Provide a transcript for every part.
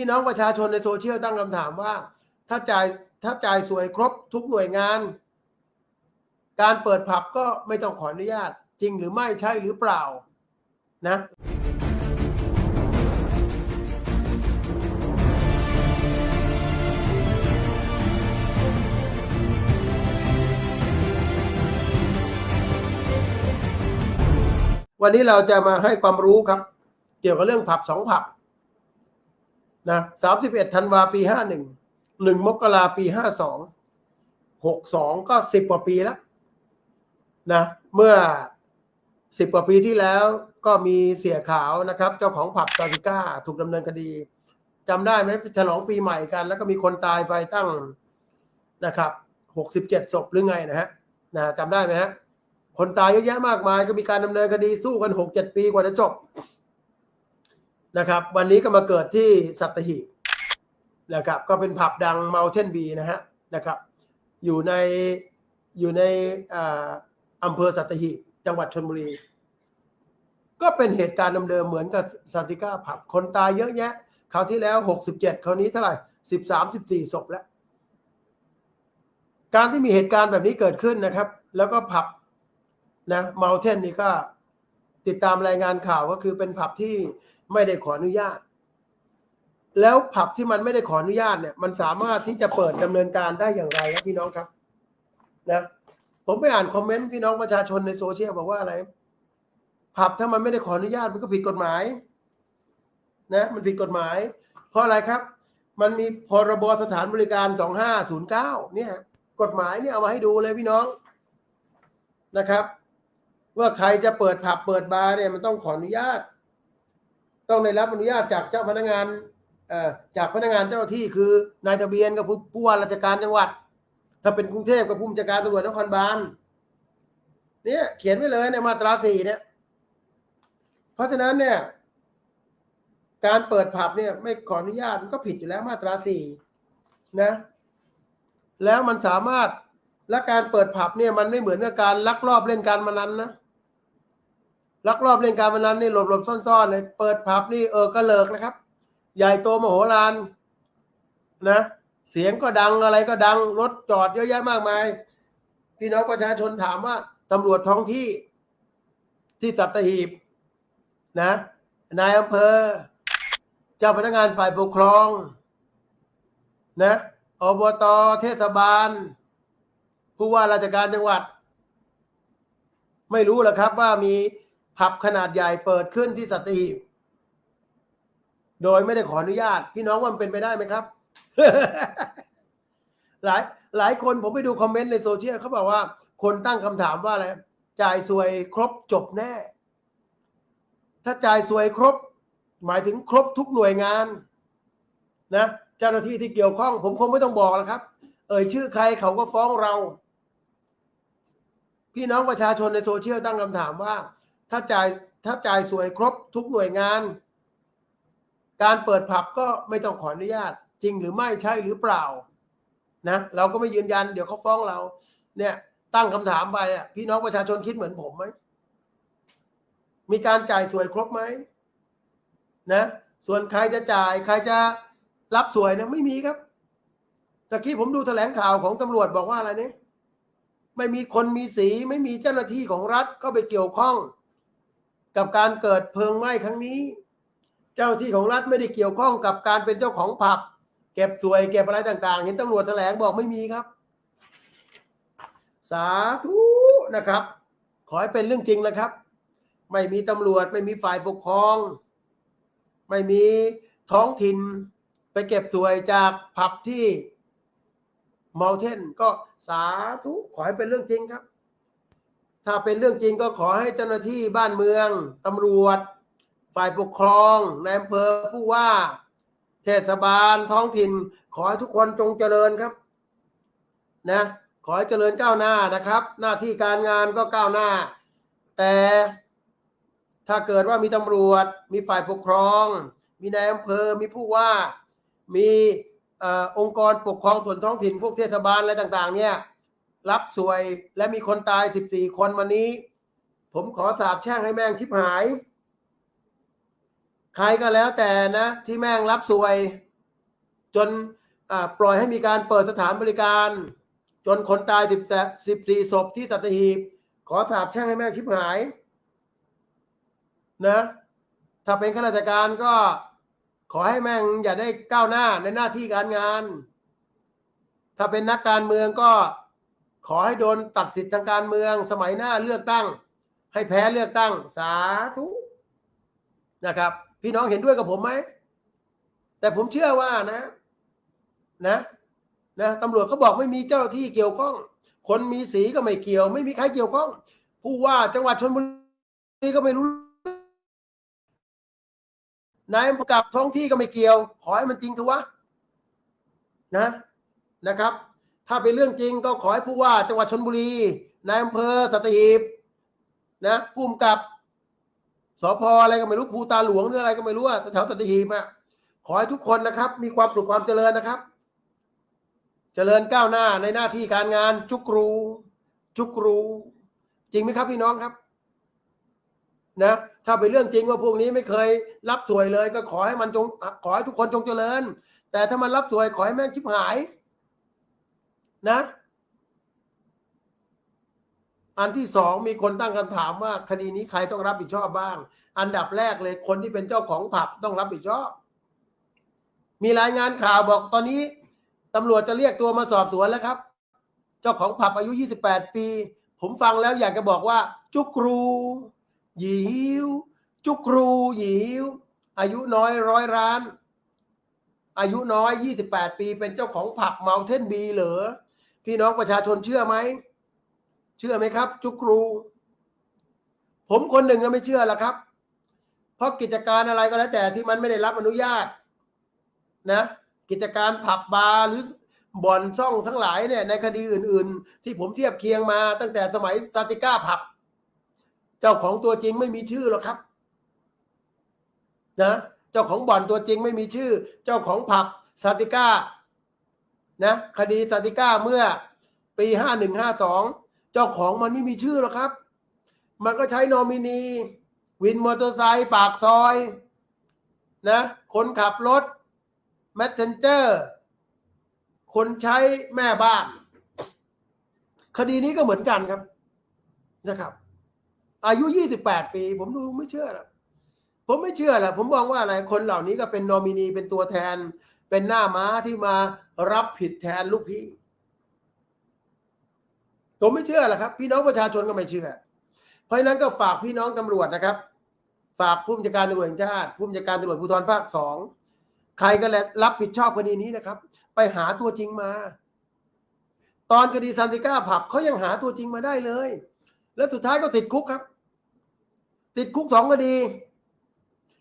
พี่น้องประชาชนในโซเชียลตั้งคำถามว่า ถ้าจ่ายถ้าจ่ายสวยครบทุกหน่วยงาน การเปิดผับก็ไม่ต้องขออนุญาต จริงหรือไม่ใช่หรือเปล่านะวันนี้เราจะมาให้ความรู้ครับ เกี่ยวกับเรื่องผับสองผับ นะสามสิบเอ็ดธันวาปีห้าหนึ่งหนึ่งมกราปีห้าสองหกสองก็สิบกว่าปีแล้วนะเมื่อสิบกว่าปีที่แล้วก็มีเสียขาวนะครับ เจ้าของผับซาติก้าถูกดำเนินคดีจำได้ไหมฉลองปีใหม่กัน แล้วก็มีคนตายไปตั้งนะครับหกสิบเจ็ดศพหรือไงนะฮะนะจำได้ไหมฮะคนตายเยอะแยะมากมายก็มีการดำเนินคดีสู้กันหกเจ็ดปีกว่าจะจบ นะครับ วันนี้ก็มาเกิดที่สัตหีบนะครับ ก็เป็นผับดังเมาเทนบีนะฮะนะครับ อยู่ในอยู่ในอำเภอสัตหีบจังหวัดชนบุรี ก็เป็นเหตุการณ์เดิมๆเหมือนกับซาติก้าผับคนตายเยอะแยะคราวที่แล้วหกสิบเจ็ดคราวนี้เท่าไหร่สิบสามสิบสี่ศพแล้ว การที่มีเหตุการณ์แบบนี้เกิดขึ้นนะครับ แล้วก็ผับนะเมาเทนนี่ก็ติดตามรายงานข่าวก็คือเป็นผับที่ ไม่ได้ขออนุญาต แล้วผับที่มันไม่ได้ขออนุญาตเนี่ย มันสามารถที่จะเปิดดำเนินการได้อย่างไรครับพี่น้องครับ นะผมไปอ่านคอมเมนต์พี่น้องประชาชนในโซเชียลบอกว่าอะไร ผับถ้ามันไม่ได้ขออนุญาตมันก็ผิดกฎหมาย นะ มันผิดกฎหมาย เพราะอะไรครับ มันมีพรบสถานบริการสองห้าศูนย์เก้าเนี่ย กฎหมายเนี่ยเอามาให้ดูเลยพี่น้องนะครับ ว่าใครจะเปิดผับเปิดบาร์เนี่ยมันต้องขออนุญาต ต้องได้รับอนุญาตจากเจ้าพนักงานจากพนักงานเจ้าหน้าที่คือนายทะเบียนกับผู้ว่าราชการจังหวัด ถ้าเป็นกรุงเทพกับผู้บัญชาการตำรวจนครบาลเนี่ยเขียนไว้เลยในมาตราสี่เนี่ย เพราะฉะนั้นเนี่ย การเปิดผับเนี่ย ไม่ขออนุญาตมันก็ผิดอยู่แล้วมาตราสี่นะ แล้วมันสามารถและการเปิดผับเนี่ยมันไม่เหมือนกับการลักลอบเล่นการพนันนะ ลักลอบเล่นการพนันนี่หลบหลบซ่อนๆเลยเปิดผับนี่เออกระเลิกนะครับ ใหญ่โตมโหฬารนะ เสียงก็ดังอะไรก็ดังรถจอดเยอะแยะมากมาย พี่น้องประชาชนถามว่าตำรวจท้องที่ที่สัตหีบนะนายอำเภอ เจ้าพนักงานฝ่ายปกครอง นะอบตเทศบาล ผู้ว่าราชการจังหวัด ไม่รู้หรอกครับว่ามี ผับขนาดใหญ่เปิดขึ้นที่สตหีโดยไม่ได้ขออนุญาต พี่น้องว่ามันเป็นไปได้ไหมครับ หลายหลายคนผมไปดูคอมเมนต์ในโซเชียลเขาบอกว่า คนตั้งคำถามว่าอะไรจ่ายสวยครบจบแน่ ถ้าจ่ายสวยครบ หมายถึงครบทุกหน่วยงานนะเจ้าหน้าที่ที่เกี่ยวข้อง ผมคงไม่ต้องบอกแล้วครับ เอ่ยชื่อใครเขาก็ฟ้องเรา พี่น้องประชาชนในโซเชียลตั้งคำถามว่า ถ้าจ่ายถ้าจ่ายสวยครบทุกหน่วยงาน การเปิดผับก็ไม่ต้องขออนุญาต จริงหรือไม่ใช่หรือเปล่านะเราก็ไม่ยืนยันเดี๋ยวเขาฟ้องเรา เนี่ย ตั้งคำถามไปอะพี่น้องประชาชนคิดเหมือนผมไหมมีการจ่ายสวยครบไหมนะส่วนใครจะจ่าย ใครจะรับสวยเนะไม่มีครับตะกี้ผมดูแถลงข่าวของตำรวจบอกว่าอะไรเนี่ยไม่มีคนมีสีไม่มีเจ้าหน้าที่ของรัฐเข้าไปเกี่ยวข้อง กับการเกิดเพลิงไหม้ครั้งนี้ เจ้าที่ของรัฐไม่ได้เกี่ยวข้องกับการเป็นเจ้าของผับ เก็บสวยเก็บอะไรต่างๆ เห็นตำรวจแถลงบอกไม่มีครับ สาธุนะครับ ขอให้เป็นเรื่องจริงนะครับ ไม่มีตำรวจไม่มีฝ่ายปกครอง ไม่มีท้องถิ่นไปเก็บสวยจากผับที่เมาเทนก็สาธุขอให้เป็นเรื่องจริงครับ ถ้าเป็นเรื่องจริงก็ขอให้เจ้าหน้าที่บ้านเมืองตำรวจ ฝ่ายปกครองในอำเภอผู้ว่า เทศบาลท้องถิ่น ขอให้ทุกคนจงเจริญครับ นะ ขอให้เจริญก้าวหน้านะครับ หน้าที่การงานก็ก้าวหน้า แต่ถ้าเกิดว่ามีตำรวจ มีฝ่ายปกครอง มีนายอำเภอ มีผู้ว่า มีอองค์กรปกครองส่วนท้องถิ่นพวกเทศบาลอะไรต่าง ๆ เนี่ย รับสวยและมีคนตาย 14 คนวันนี้ ผมขอสาบแช่งให้แม่งชิบหาย ใครก็แล้วแต่นะ ที่แม่งรับสวย จนปล่อยให้มีการเปิดสถานบริการ จนคนตายสิบสี่ศพที่สัตหีบ ขอสาบแช่งให้แม่งชิบหาย นะ ถ้าเป็นข้าราชการก็ขอให้แม่งอย่าได้ก้าวหน้าในหน้าที่การงาน ถ้าเป็นนักการเมืองก็ ขอให้โดนตัดสิทธิ์ทางการเมือง สมัยหน้าเลือกตั้ง ให้แพ้เลือกตั้ง สาธุนะครับ พี่น้องเห็นด้วยกับผมไหมแต่ผมเชื่อว่านะ นะนะตำรวจเขาบอกไม่มีเจ้าหน้าที่เกี่ยวข้อง คนมีสีก็ไม่เกี่ยว ไม่มีใครเกี่ยวข้อง ผู้ว่าจังหวัดชนบุรีก็ไม่รู้นายประกับท้องที่ก็ไม่เกี่ยว ขอให้มันจริงเถอะวะนะนะครับ ถ้าเป็นเรื่องจริงก็ขอให้ผู้ว่าจังหวัดชนบุรีนายอำเภอสัตหีบนะผู้กำกับสพอะไรก็ไม่รู้ภูตาหลวงหรืออะไรก็ไม่รู้อะแถวสัตหีบอะขอให้ทุกคนนะครับ มีความสุขความเจริญนะครับ เจริญก้าวหน้าในหน้าที่การงานจุกรูจุกรูจริงไหมครับพี่น้องครับ นะ ถ้าเป็นเรื่องจริงว่าพวกนี้ไม่เคยรับสวยเลย ก็ขอให้มันจงขอให้ทุกคนจงเจริญ แต่ถ้ามันรับสวยขอให้แม่งชิบหาย นะ อันที่สองมีคนตั้งคำถามว่า คดีนี้ใครต้องรับผิดชอบบ้าง อันดับแรกเลยคนที่เป็นเจ้าของผับต้องรับผิดชอบ มีรายงานข่าวบอกตอนนี้ตำรวจจะเรียกตัวมาสอบสวนแล้วครับ เจ้าของผับอายุ 28 ปี ผมฟังแล้วอยากจะบอกว่า จุกรูหยีหิวจุกรูหยีหิวอายุน้อยร้อยร้าน อายุน้อย 28 ปีเป็นเจ้าของผับเมาเทนบีเหรอ พี่น้องประชาชนเชื่อไหม เชื่อไหมครับจุกครู ผมคนหนึ่งก็ไม่เชื่อละครับ เพราะกิจการอะไรก็แล้วแต่ที่มันไม่ได้รับอนุญาต นะ กิจการผับบาร์หรือบ่อนช่องทั้งหลายเนี่ยในคดีอื่น ๆ ที่ผมเทียบเคียงมา ตั้งแต่สมัยซาติก้าผับ เจ้าของตัวจริงไม่มีชื่อหรอกครับ นะ เจ้าของบ่อนตัวจริงไม่มีชื่อ เจ้าของผับซาติก้า นะคดีซาติก้าเมื่อปีห้าหนึ่งห้าสองเจ้าของมันไม่มีชื่อหรอกครับ มันก็ใช้นอมินี วินมอเตอร์ไซค์ปากซอยนะคนขับรถแมสเซนเจอร์คนใช้แม่บ้าน คดีนี้ก็เหมือนกันครับนะครับ อายุ 28 ปี ผมดูไม่เชื่อหรอกผมไม่เชื่อแหละผมมองว่าอะไรคนเหล่านี้ก็เป็นนอมินีเป็นตัวแทน เป็นหน้าม้าที่มารับผิดแทนลูกพี่ ผมไม่เชื่อแหละครับ พี่น้องประชาชนก็ไม่เชื่อ เพราะฉะนั้นก็ฝากพี่น้องตำรวจนะครับ ฝากผู้บัญชาการตำรวจแห่งชาติผู้บัญชาการตำรวจภูธรภาคสองใครก็แล้วรับผิดชอบคดีนี้นะครับ ไปหาตัวจริงมา ตอนคดีซานติก้าผับเขายังหาตัวจริงมาได้เลย แล้วสุดท้ายก็ติดคุกครับ ติดคุกสองคดี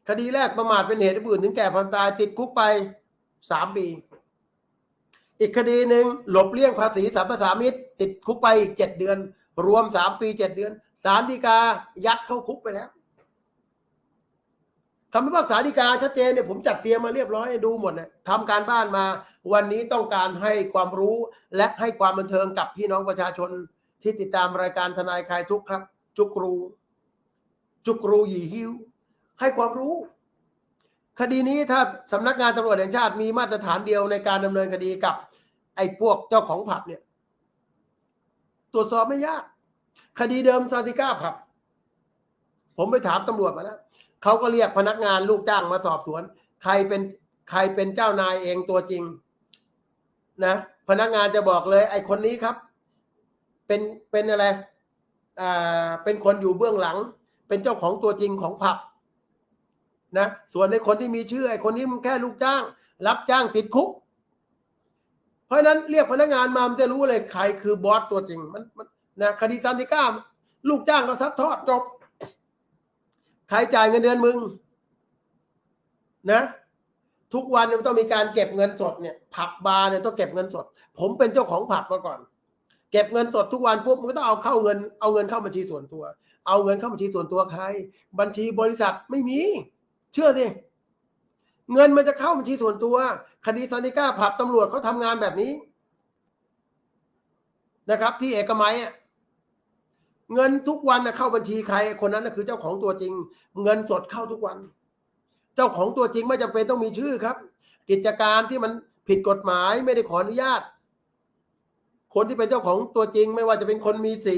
คดีแรกประมาทเป็นเหตุให้ผู้อื่นถึงแก่ความตาย ติดคุกไป สามปี อีกคดีหนึ่งหลบเลี่ยงภาษีสรรพสามิตติดคุกไปอีกเจ็ดเดือน รวมสามปีเจ็ดเดือนศาลฎีกายัดเข้าคุกไปแล้วคำพิพากษาฎีกาชัดเจนเนี่ยผมจัดเตรียมมาเรียบร้อยดูหมดเนี่ยทำการบ้านมา วันนี้ต้องการให้ความรู้และให้ความบันเทิงกับพี่น้องประชาชนที่ติดตามรายการทนายคลายทุกข์ครับ จุกรูจุกรูหยีหิวให้ความรู้ คดีนี้ถ้าสำนักงานตำรวจแห่งชาติมีมาตรฐานเดียวในการดำเนินคดีกับ ไอ้พวกเจ้าของผับเนี่ย ตรวจสอบไม่ยาก คดีเดิมซาติก้าผับ ผมไปถามตำรวจมาแล้วเขาก็เรียกพนักงานลูกจ้างมาสอบสวน ใครเป็นใครเป็นเจ้านายเองตัวจริง นะ พนักงานจะบอกเลย ไอ้คนนี้ครับ เป็นเป็นอะไรอ่าเป็นคนอยู่เบื้องหลัง เป็นเจ้าของตัวจริงของผับ นะส่วนในคนที่มีชื่อไอ้คนนี้มันแค่ลูกจ้าง รับจ้างติดคุก เพราะนั้นเรียกพนักงานมามันจะรู้เลยใครคือบอสตัวจริงมันมันนะคดีซานติก้าลูกจ้างก็ซัดทอดจบ ใครจ่ายเงินเดือนมึง นะ ทุกวันมันต้องมีการเก็บเงินสดเนี่ย ผับบาร์เนี่ยต้องเก็บเงินสด ผมเป็นเจ้าของผับมาก่อน เก็บเงินสดทุกวันปุ๊บมันก็ต้องเอาเข้าเงิน เอาเงินเข้าบัญชีส่วนตัว เอาเงินเข้าบัญชีส่วนตัวใคร บัญชีบริษัทไม่มี เชื่อสิเงินมันจะเข้าบัญชีส่วนตัว คดีซานิก้าผับตำรวจเขาทำงานแบบนี้ นะครับ ที่เอกมัยเงินทุกวันนะเข้าบัญชีใคร คนนั้นนะคือเจ้าของตัวจริง เงินสดเข้าทุกวัน เจ้าของตัวจริงไม่จำเป็นต้องมีชื่อครับ กิจการที่มันผิดกฎหมายไม่ได้ขออนุญาต คนที่เป็นเจ้าของตัวจริง ไม่ว่าจะเป็นคนมีสี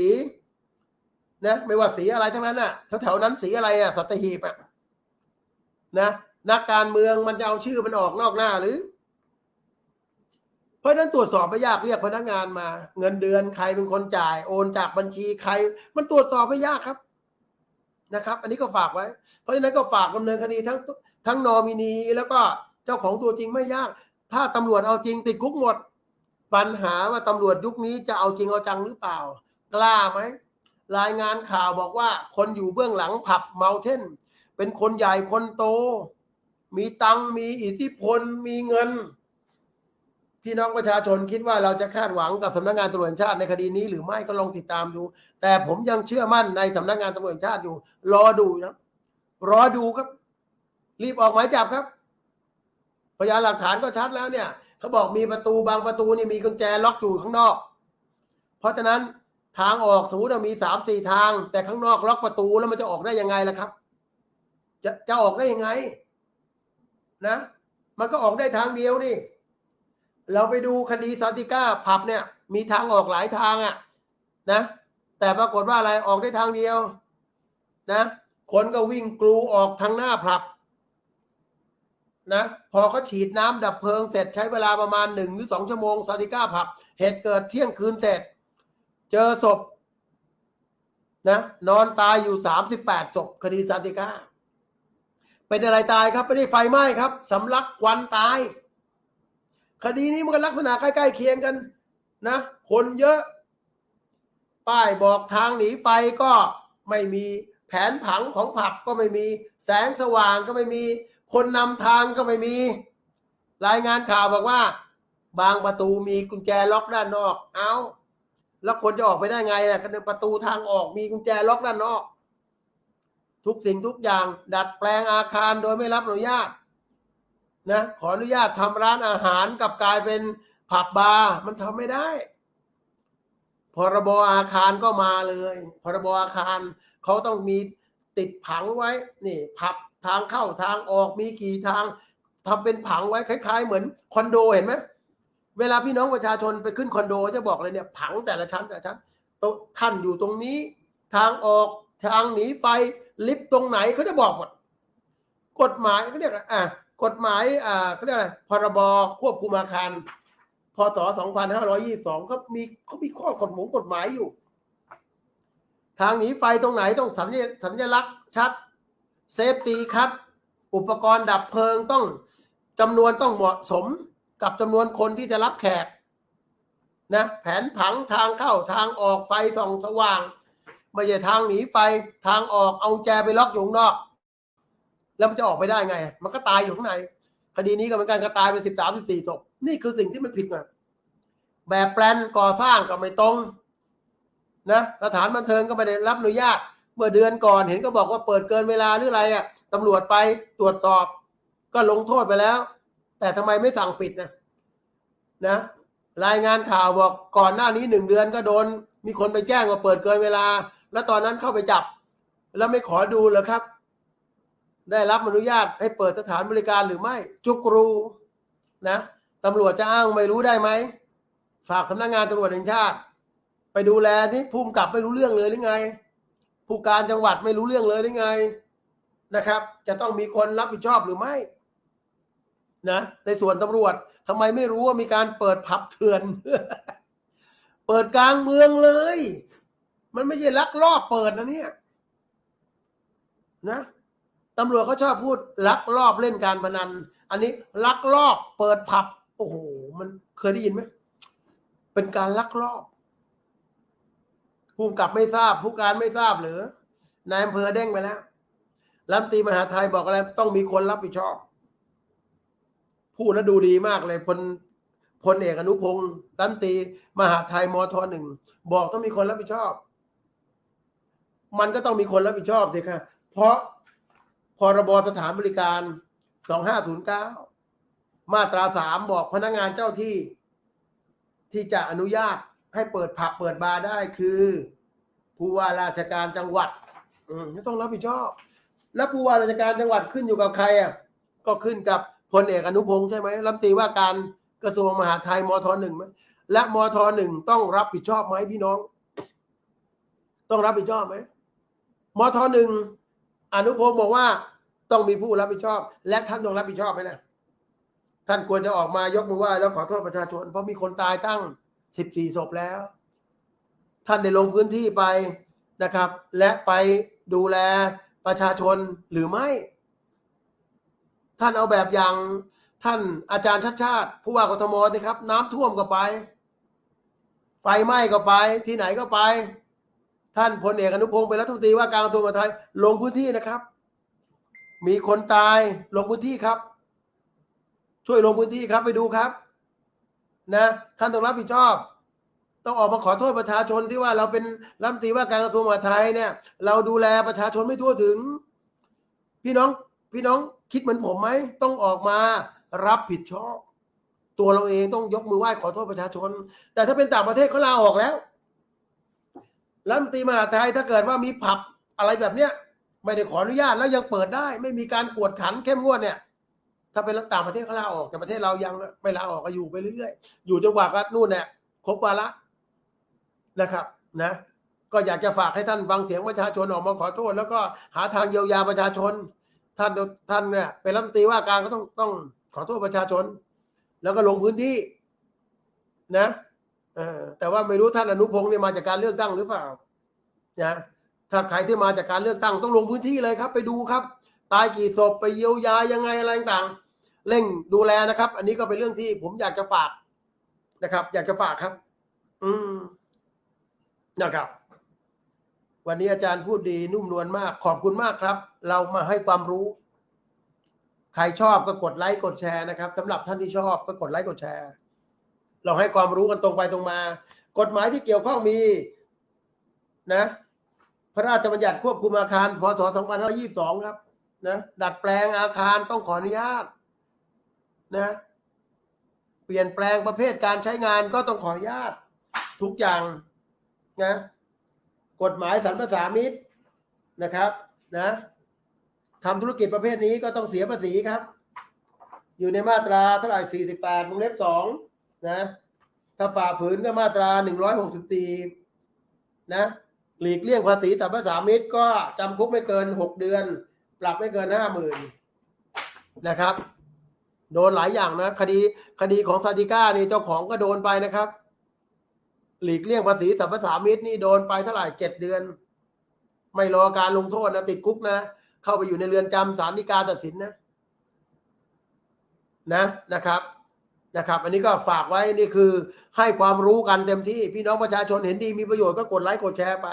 นะ ไม่ว่าสีอะไรทั้งนั้นอะแถวๆนั้นสีอะไรอะสัตหีบอะ นะนักการเมืองมันจะเอาชื่อมันออกนอกหน้าหรือ เพราะฉะนั้นตรวจสอบไม่ยากเรียกพนักงานมา เงินเดือนใครเป็นคนจ่าย โอนจากบัญชีใคร มันตรวจสอบไม่ยากครับนะครับ อันนี้ก็ฝากไว้ เพราะฉะนั้นก็ฝากดำเนินคดีทั้งทั้งนอมินีแล้วก็เจ้าของตัวจริงไม่ยาก ถ้าตำรวจเอาจริงติดคุกหมด ปัญหาว่าตำรวจยุคนี้จะเอาจริงเอาจังหรือเปล่า กล้าไหมรายงานข่าวบอกว่า คนอยู่เบื้องหลังผับเมาเทน เป็นคนใหญ่คนโต มีตังมีอิทธิพลมีเงิน พี่น้องประชาชนคิดว่าเราจะคาดหวังกับสำนักงานตำรวจชาติในคดีนี้ หรือไม่ก็ลองติดตามดู แต่ผมยังเชื่อมั่นในสำนักงานตำรวจชาติอยู่ รอดูนะรอดูครับ รีบออกหมายจับครับพยานหลักฐานก็ชัดแล้วเนี่ยเขาบอกมีประตูบางประตูนี่มีกุญแจล็อกอยู่ข้างนอก เพราะฉะนั้นทางออกสมมติว่ามีสามสี่ทาง แต่ข้างนอกล็อกประตูแล้วมันจะออกได้ยังไงล่ะครับ จะจะออกได้ยังไง นะ มันก็ออกได้ทางเดียวนี่ เราไปดูคดีซาติก้าผับเนี่ย มีทางออกหลายทางอะ่ะ นะ แต่ปรากฏว่าอะไรออกได้ทางเดียว นะคนก็วิ่งกลูออกทางหน้าผับ นะ พอเขาฉีดน้ำดับเพลิงเสร็จใช้เวลาประมาณหนึ่งหรือสองชั่วโมงซาติก้าผับ เหตุเกิดเที่ยงคืนเสร็จ เจอศพนะนอนตายอยู่สามสิบแปดศพคดีซาติก้า เป็นอะไรตายครับไม่ได้ไฟไหม้ครับสำลักควันตาย คดีนี้มันก็ลักษณะใกล้ๆเคียงกันนะ คนเยอะ ป้ายบอกทางหนีไฟก็ไม่มีแผนผังของผับก็ไม่มี แสงสว่างก็ไม่มี คนนำทางก็ไม่มี รายงานข่าวบอกว่า บางประตูมีกุญแจล็อกด้านนอก เอาแล้วคนจะออกไปได้ไงล่ะก็ประตูทางออกมีกุญแจล็อกด้านนอก ทุกสิ่งทุกอย่าง ดัดแปลงอาคารโดยไม่รับอนุญาตนะขออนุญาตทำร้านอาหารกับกลายเป็นผับบาร์มันทำไม่ได้พรบอาคารก็มาเลยพรบอาคารเขาต้องมีติดผังไว้นี่ผับทางเข้าทางออกมีกี่ทางทำเป็นผังไว้คล้ายๆ เหมือนคอนโดเห็นไหมเวลาพี่น้องประชาชนไปขึ้นคอนโดจะบอกเลยเนี่ยผังแต่ละชั้นแต่ละชั้นท่านอยู่ตรงนี้ ทางออกทางหนีไฟ ลิฟต์ตรงไหนเขาจะบอกหมดกฎหมายเขาเรียกอะไรอะกฎหมายอ่าเขาเรียกอะไรพรบควบคุมอาคารพศ2522เขามีเขามีข้อกฎหมายกฎหมายอยู่ ทางหนีไฟตรงไหนต้องสัญญสัญลักษณ์ชัด เซฟตีคัด อุปกรณ์ดับเพลิงต้องจำนวนต้องเหมาะสมกับจำนวนคนที่จะรับแขกนะแผนผังทางเข้าทางออกไฟส่องสว่าง ไม่ใช่ทางหนีไฟทางออกเอาแจไปล็อกอยู่ข้างนอก แล้วมันจะออกไปได้ไง มันก็ตายอยู่ข้างในคดีนี้ก็เหมือนกันก็ตายไปสิบสามสิบสี่ศพนี่คือสิ่งที่มันผิดไงแบบแปลนก่อสร้างก็ไม่ตรงนะสถานบันเทิงก็ไม่ได้รับอนุญาต เมื่อเดือนก่อนเห็นก็บอกว่าเปิดเกินเวลาหรืออะไรอะตำรวจไปตรวจสอบ ก็ลงโทษไปแล้ว แต่ทำไมไม่สั่งปิดนะนะ รายงานข่าวบอกก่อนหน้านี้หนึ่งเดือนก็โดน มีคนไปแจ้งว่าเปิดเกินเวลา แล้วตอนนั้นเข้าไปจับ แล้วไม่ขอดูเหรอครับ ได้รับอนุญาตให้เปิดสถานบริการหรือไม่ จุกรูนะตำรวจจะอ้างไม่รู้ได้ไหม ฝากสำนักงานตำรวจแห่งชาติ ไปดูแลที่ภูมิกับไม่รู้เรื่องเลยหรือไง ผู้การจังหวัดไม่รู้เรื่องเลยหรือไงนะครับ จะต้องมีคนรับผิดชอบหรือไม่นะในส่วนตำรวจทำไมไม่รู้ว่ามีการเปิดผับเถื่อน เปิดกลางเมืองเลย มันไม่ใช่ลักลอบเปิดนะเนี่ยนะตำรวจเขาชอบพูดลักลอบเล่นการพนัน อันนี้ลักลอบเปิดผับ โอ้โห มันเคยได้ยินไหมเป็นการลักลอบผู้กำกับไม่ทราบ ผู้การไม่ทราบหรือนายอำเภอเด้งไปแล้วรัฐมนตรีมหาไทยบอกอะไรต้องมีคนรับผิดชอบ พูดแล้วดูดีมากเลยพลพลเอกอนุพงศ์รัฐมนตรีมหาไทยมทหนึ่งบอกต้องมีคนรับผิดชอบ มันก็ต้องมีคนรับผิดชอบสิค่ะ เพราะพรบสถานบริการ 2509 มาตราสามบอกพนักงานเจ้าที่ ที่จะอนุญาตให้เปิดผับเปิดบาร์ได้คือ ผู้ว่าราชการจังหวัดอืมต้องรับผิดชอบ แล้วผู้ว่าราชการจังหวัดขึ้นอยู่กับใครอะก็ขึ้นกับพลเอกอนุพงศ์ใช่ไหมรัฐมนตรีว่าการกระทรวงมหาดไทยมทหนึ่งไหมและมทหนึ่งต้องรับผิดชอบไหมพี่น้อง ต้องรับผิดชอบไหม มทหนึ่งอนุพงศ์บอกว่าต้องมีผู้รับผิดชอบ และท่านต้องรับผิดชอบไหมนะท่านควรจะออกมายกมือไหว้แล้วขอโทษประชาชน เพราะมีคนตายตั้งสิบสี่ศพแล้ว ท่านได้ลงพื้นที่ไปนะครับ และไปดูแลประชาชนหรือไม่ ท่านเอาแบบอย่างท่านอาจารย์ชัดชาติผู้ว่ากทมสิครับ น้ำท่วมก็ไป ไฟไหม้ก็ไปที่ไหนก็ไป ท่านพลเอกอนุพงศ์เป็นรัฐมนตรีว่าการกระทรวงมหาดไทย ลงพื้นที่นะครับ มีคนตายลงพื้นที่ครับ ช่วยลงพื้นที่ครับไปดูครับ นะ ท่านต้องรับผิดชอบ ต้องออกมาขอโทษประชาชนที่ว่าเราเป็นรัฐมนตรีว่าการกระทรวงมหาดไทยเนี่ย เราดูแลประชาชนไม่ทั่วถึง พี่น้องพี่น้องคิดเหมือนผมไหมต้องออกมารับผิดชอบ ตัวเราเองต้องยกมือไหว้ขอโทษประชาชน แต่ถ้าเป็นต่างประเทศเขาลาออกแล้ว รัฐมนตรีมหาไทยถ้าเกิดว่ามีผับอะไรแบบเนี้ยไม่ได้ขออนุญาตแล้วยังเปิดได้ ไม่มีการกวดขันเข้มงวดเนี่ย ถ้าเป็นต่างประเทศเขาลาออกแต่ประเทศเรายังไม่ลาออกก็อยู่ไปเรื่อยๆ อยู่จนกว่าก็นู่นเนี่ยครบวาระนะครับ นะ ก็อยากจะฝากให้ท่านฟังเสียงประชาชนออกมาขอโทษ แล้วก็หาทางเยียวยาประชาชน ท่านท่านเนี่ยเป็นรัฐมนตรีว่าการก็ต้องต้องขอโทษประชาชน แล้วก็ลงพื้นที่นะ แต่ว่าไม่รู้ท่านอนุพงศ์เนี่ยมาจากการเลือกตั้งหรือเปล่านะถ้าใครที่มาจากการเลือกตั้งต้องลงพื้นที่เลยครับ ไปดูครับ ตายกี่ศพไปเยียวยายังไงอะไรต่างเร่งดูแลนะครับ อันนี้ก็เป็นเรื่องที่ผมอยากจะฝากนะครับ อยากจะฝากครับ อืมนะครับ วันนี้อาจารย์พูดดีนุ่มนวลมาก ขอบคุณมากครับ เรามาให้ความรู้ ใครชอบก็กดไลค์กดแชร์นะครับสำหรับท่านที่ชอบก็กดไลค์กดแชร์ เราให้ความรู้กันตรงไปตรงมา กฎหมายที่เกี่ยวข้องมีนะ พระราชบัญญัติควบคุมอาคารพศ2522 ครับ นะ ดัดแปลงอาคารต้องขออนุญาต นะ เปลี่ยนแปลงประเภทการใช้งานก็ต้องขออนุญาต ทุกอย่างนะ กฎหมายสรรพสามิตนะครับ นะทำธุรกิจประเภทนี้ก็ต้องเสียภาษีครับ อยู่ในมาตราเท่าไหร่ 48วงเล็บ2 นะ ถ้าฝ่าฝืนก็มาตรา 164 นะ หลีกเลี่ยงภาษีสรรพสามิตก็จำคุกไม่เกิน 6 เดือน ปรับไม่เกิน 50,000 นะครับ โดนหลายอย่างนะ คดีคดีของซาติก้านี่เจ้าของก็โดนไปนะครับ หลีกเลี่ยงภาษีสรรพสามิตนี่โดนไปเท่าไหร่เจ็ดเดือน ไม่รอการลงโทษนะติดคุกนะ เข้าไปอยู่ในเรือนจำศาลฎีกาตัดสินนะนะนะครับ นะครับ อันนี้ก็ฝากไว้นี่คือให้ความรู้กันเต็มที่พี่น้องประชาชนเห็นดีมีประโยชน์ก็กดไลค์กดแชร์ไป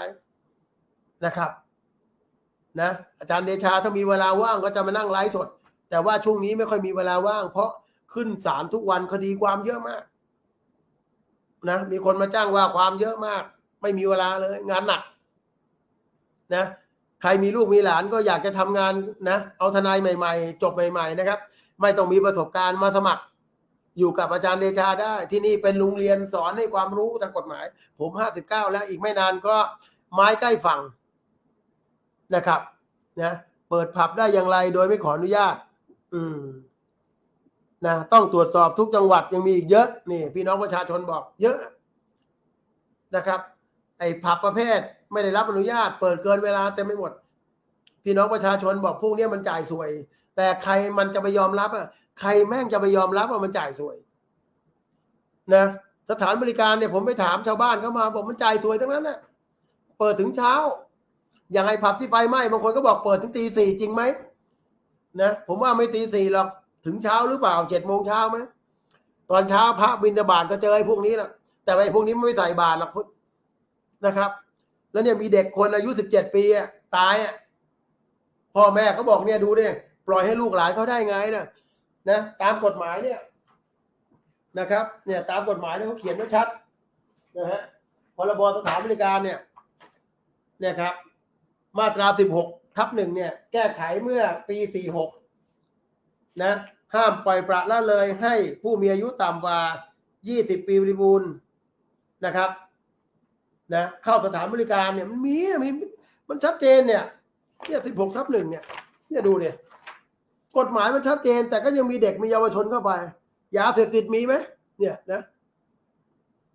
นะครับ นะอาจารย์เดชาถ้ามีเวลาว่างก็จะมานั่งไลฟ์สด แต่ว่าช่วงนี้ไม่ค่อยมีเวลาว่าง เพราะขึ้นศาลทุกวันคดีความเยอะมาก นะมีคนมาจ้างว่าความเยอะมาก ไม่มีเวลาเลย งานหนัก นะใครมีลูกมีหลานก็อยากจะทำงานนะ เอาทนายใหม่ ๆ จบใหม่ ๆ นะครับ ไม่ต้องมีประสบการณ์มาสมัคร อยู่กับอาจารย์เดชาได้ ที่นี่เป็นโรงเรียนสอนให้ความรู้ทางกฎหมาย ผมห้าสิบเก้าแล้วอีกไม่นานก็ไม้ใกล้ฝั่งนะครับนะเปิดผับได้อย่างไรโดยไม่ขออนุญาต อืมนะต้องตรวจสอบทุกจังหวัดยังมีอีกเยอะนี่ พี่น้องประชาชนบอก เยอะนะครับ ไอ้ผับประเภทไม่ได้รับอนุญาต เปิดเกินเวลาเต็มไม่หมด พี่น้องประชาชนบอกพวกนี้มันจ่ายสวย แต่ใครมันจะไปยอมรับอะ ใครแม่งจะไปยอมรับว่ามันจ่ายสวย นะ สถานบริการเนี่ยผมไปถามชาวบ้านเขามาบอกมันจ่ายสวยทั้งนั้นนะเปิดถึงเช้า อย่างไอ้ผับที่ไฟไหม้บางคนก็บอกเปิดถึงตีสี่จริงไหมนะผมว่าไม่ตีสี่หรอกถึงเช้าหรือเปล่าเจ็ดโมงเช้าไหมตอนเช้าพระบิณฑบาตก็เจอไอ้พวกนี้แหละแต่ไอ้พวกนี้ไม่ใส่บาตรหรอกพุทธนะครับ แล้วเนี่ยมีเด็กคนอายุสิบเจ็ดปีอะตายอะพ่อแม่เขาบอกเนี่ยดูเนี่ยปล่อยให้ลูกหลานเขาได้ไงนะ นะตามกฎหมายเนี่ยนะครับเนี่ยตามกฎหมายเนี่ยเขาเขียนไว้ชัดนะฮะพรบสถานบริการเนี่ยเนี่ยครับ มาตราสิบหกทับหนึ่งเนี่ยแก้ไขเมื่อปีสี่หกนะ ห้ามปล่อยปละละเลยให้ผู้มีอายุต่ำกว่ายี่สิบปีบริบูรณ์นะครับนะเข้าสถานบริการเนี่ยมันมีมีมันชัดเจนเนี่ยเนี่ยสิบหกทับหนึ่งเนี่ยเนี่ยดูเนี่ย กฎหมายมันชัดเจน แต่ก็ยังมีเด็กมีเยาวชนเข้าไป ยาเสพติดมีไหมเนี่ยนะ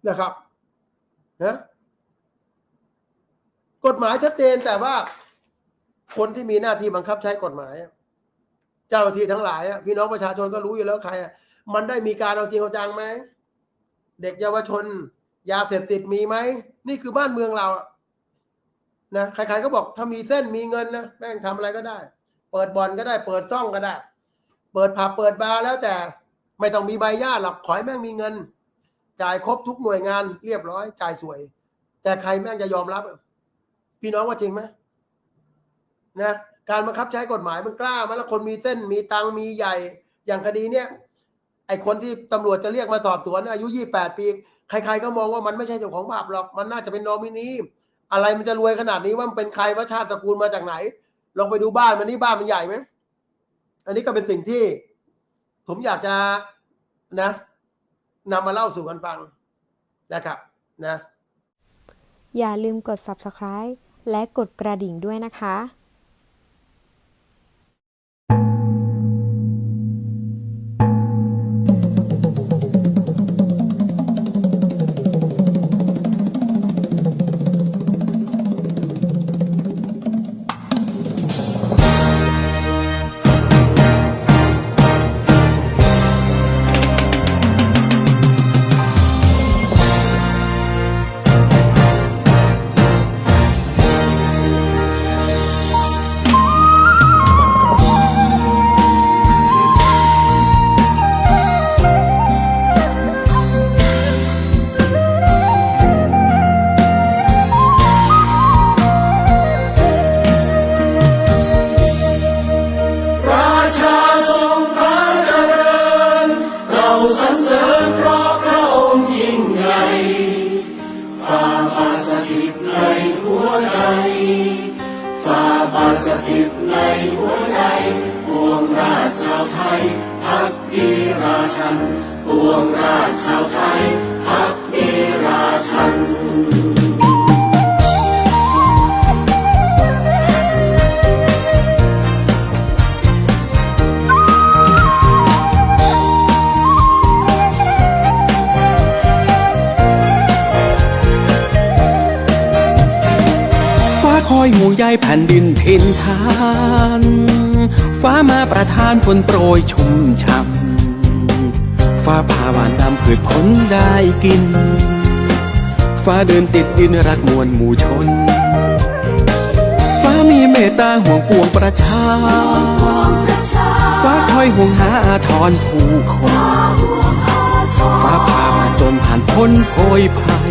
นะครับนะกฎหมายชัดเจนแต่ว่าคนที่มีหน้าที่บังคับใช้กฎหมาย เจ้าหน้าที่ทั้งหลายพี่น้องประชาชนก็รู้อยู่แล้วใครมันได้มีการเอาจริงเอาจังไหมเด็กเยาวชน ยาเสพติดมีไหมนี่คือบ้านเมืองเรานะใครๆก็บอกถ้ามีเส้นมีเงินนะแม่งทำอะไรก็ได้ เปิดบอนก็ได้ เปิดซ่องก็ได้ เปิดผับเปิดบาร์แล้วแต่ไม่ต้องมีใบญาตหรอกขอให้แม่งมีเงิน จ่ายครบทุกหน่วยงานเรียบร้อย จ่ายสวย แต่ใครแม่งจะยอมรับอะพี่น้องว่าจริงไหมนะการบังคับใช้กฎหมายมันกล้าไหมแล้วคนมีเส้นมีตังมีใหญ่ อย่างคดีเนี้ยไอคนที่ตำรวจจะเรียกมาสอบสวน อายุยี่แปดปี ใครๆก็มองว่ามันไม่ใช่เจ้าของบาปหรอก มันน่าจะเป็นนอมินีอะไรมันจะรวยขนาดนี้ว่ามันเป็นใครว่าชาติตระกูลมาจากไหน ลองไปดูบ้านมันนี่บ้านมันใหญ่ไหมอันนี้ก็เป็นสิ่งที่ ผมอยากจะนะนำมาเล่าสู่กันฟังนะครับนะอย่าลืมกด subscribe และกดกระดิ่งด้วยนะคะ คอยห่วงใยแผ่นดินทินทานฟ้ามาประทานฝนโปรยชุ่มช่ำฟ้าผ่าหวานนำพืชผลได้กิน ฟ้าเดินติดดินรักมวลหมู่ชน ฟ้ามีเมตตาห่วงปวงประชา ฟ้าคอยห่วงหาอาทรผู้คน ฟ้าผ่ามาจนผ่านพ้นโพยภัย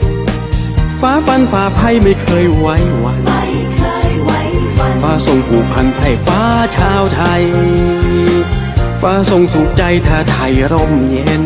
ฟ้าฟันฝ่าภัยไม่เคยไว้วันฟ้าทรงผูกพันไพรฟ้าชาวไทย ฟ้าทรงสุขใจถ้าไทยร่มเย็น